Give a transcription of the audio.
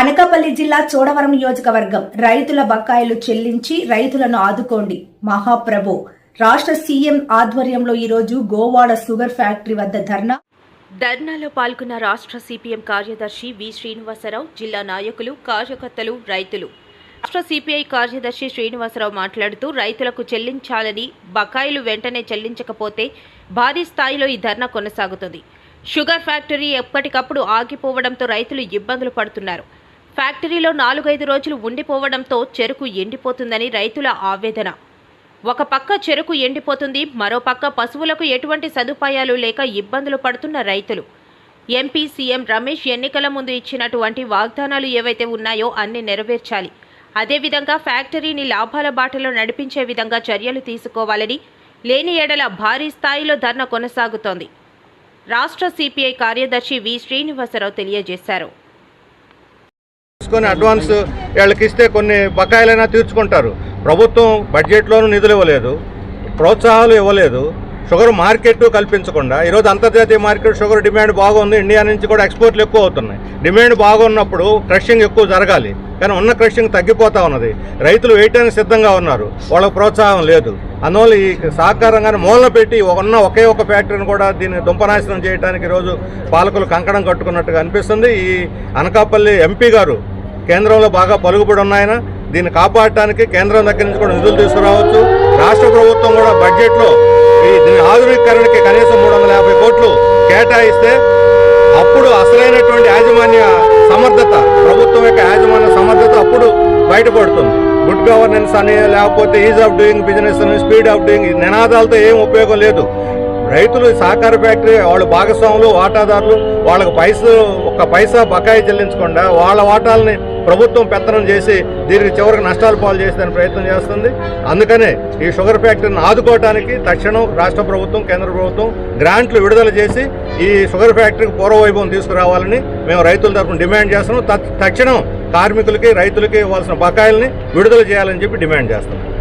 అనకాపల్లి జిల్లా చోడవరం నియోజకవర్గం రైతుల బకాయిలు చెల్లించి రైతులను ఆదుకోండి. మహాప్రభు. రాష్ట్ర సీఎం ఆధ్వర్యంలో ఈరోజు గోవాడ షుగర్ ఫ్యాక్టరీ వద్ద ధర్నా. ధర్నాలో పాల్గొన్న రాష్ట్ర సిపిఎం కార్యదర్శి వి శ్రీనివాసరావు జిల్లా నాయకులు కార్యకర్తలు రైతులు. రాష్ట్ర సిపిఐ కార్యదర్శి శ్రీనివాసరావు మాట్లాడుతూ రైతులకు చెల్లించాలని బకాయిలు వెంటనే చెల్లించకపోతే భారీ స్థాయిలో ఈ ధర్నా కొనసాగుతుంది. షుగర్ ఫ్యాక్టరీ ఎప్పటికప్పుడు ఆగిపోవడంతో రైతులు ఇబ్బందులు పడుతున్నారు. ఫ్యాక్టరీలో నాలుగైదు రోజులు ఉండిపోవడంతో చెరుకు ఎండిపోతుందని రైతుల ఆవేదన. ఒక పక్క చెరుకు ఎండిపోతుంది మరో పక్క పశువులకు ఎటువంటి సదుపాయాలు లేక ఇబ్బందులు పడుతున్న రైతులు. ఎంపీ సీఎం రమేష్ ఎన్నికల ముందు ఇచ్చినటువంటి వాగ్దానాలు ఏవైతే ఉన్నాయో అన్ని నెరవేర్చాలి. అదేవిధంగా ఫ్యాక్టరీని లాభాల బాటలో నడిపించే విధంగా చర్యలు తీసుకోవాలని లేని ఎడల భారీ స్థాయిలో ధర్నా కొనసాగుతోంది. రాష్ట్ర సిపిఐ కార్యదర్శి వి. శ్రీనివాసరావు తెలియజేశారు. తీసుకొని అడ్వాన్స్ వీళ్ళకి ఇస్తే కొన్ని బకాయిలైనా తీర్చుకుంటారు. ప్రభుత్వం బడ్జెట్లోనూ నిధులు ఇవ్వలేదు ప్రోత్సాహాలు ఇవ్వలేదు షుగర్ మార్కెట్ కల్పించకుండా ఈరోజు అంతర్జాతీయ మార్కెట్ షుగర్ డిమాండ్ బాగుంది ఇండియా నుంచి కూడా ఎక్స్పోర్ట్లు ఎక్కువ అవుతున్నాయి. డిమాండ్ బాగున్నప్పుడు క్రషింగ్ ఎక్కువ జరగాలి కానీ ఉన్న క్రషింగ్ తగ్గిపోతా ఉన్నది. రైతులు వేయటానికి సిద్ధంగా ఉన్నారు వాళ్ళకు ప్రోత్సాహం లేదు. అందువల్ల ఈ సహకారంగానే మూలన పెట్టి ఉన్న ఒకే ఒక ఫ్యాక్టరీని కూడా దీన్ని దుంపనాశనం చేయడానికి ఈరోజు పాలకులు కంకణం కట్టుకున్నట్టుగా అనిపిస్తుంది. ఈ అనకాపల్లి ఎంపీ గారు కేంద్రంలో బాగా పలుకుబడి ఉన్నాయన దీన్ని కాపాడటానికి కేంద్రం దగ్గర నుంచి కూడా నిధులు తీసుకురావచ్చు. రాష్ట్ర ప్రభుత్వం కూడా బడ్జెట్లో ఈ దీని ఆధునీకరణకి కనీసం మూడు వందల యాభై కోట్లు కేటాయిస్తే అప్పుడు అసలైనటువంటి యాజమాన్య సమర్థత ప్రభుత్వం యొక్క యాజమాన్య సమర్థత అప్పుడు బయటపడుతుంది. గుడ్ గవర్నెన్స్ అని లేకపోతే ఈజ్ ఆఫ్ డూయింగ్ బిజినెస్ అని స్పీడ్ ఆఫ్ డూయింగ్ నినాదాలతో ఏం ఉపయోగం లేదు. రైతులు సహకార ఫ్యాక్టరీ వాళ్ళ భాగస్వాములు వాటాదారులు వాళ్ళకి పైసలు ఒక్క పైసా బకాయి చెల్లించకుండా వాళ్ళ వాటాలని ప్రభుత్వం పెత్తనం చేసి దీనికి చివరికి నష్టాలు పాలు చేసేదాని ప్రయత్నం చేస్తుంది. అందుకనే ఈ షుగర్ ఫ్యాక్టరీని ఆదుకోవడానికి తక్షణం రాష్ట్ర ప్రభుత్వం కేంద్ర ప్రభుత్వం గ్రాంట్లు విడుదల చేసి ఈ షుగర్ ఫ్యాక్టరీకి పూర్వవైభవం తీసుకురావాలని మేము రైతుల తరఫున డిమాండ్ చేస్తున్నాం. తత్- తక్షణం కార్మికులకి రైతులకి ఇవ్వాల్సిన బకాయిల్ని విడుదల చేయాలని చెప్పి డిమాండ్ చేస్తున్నాం.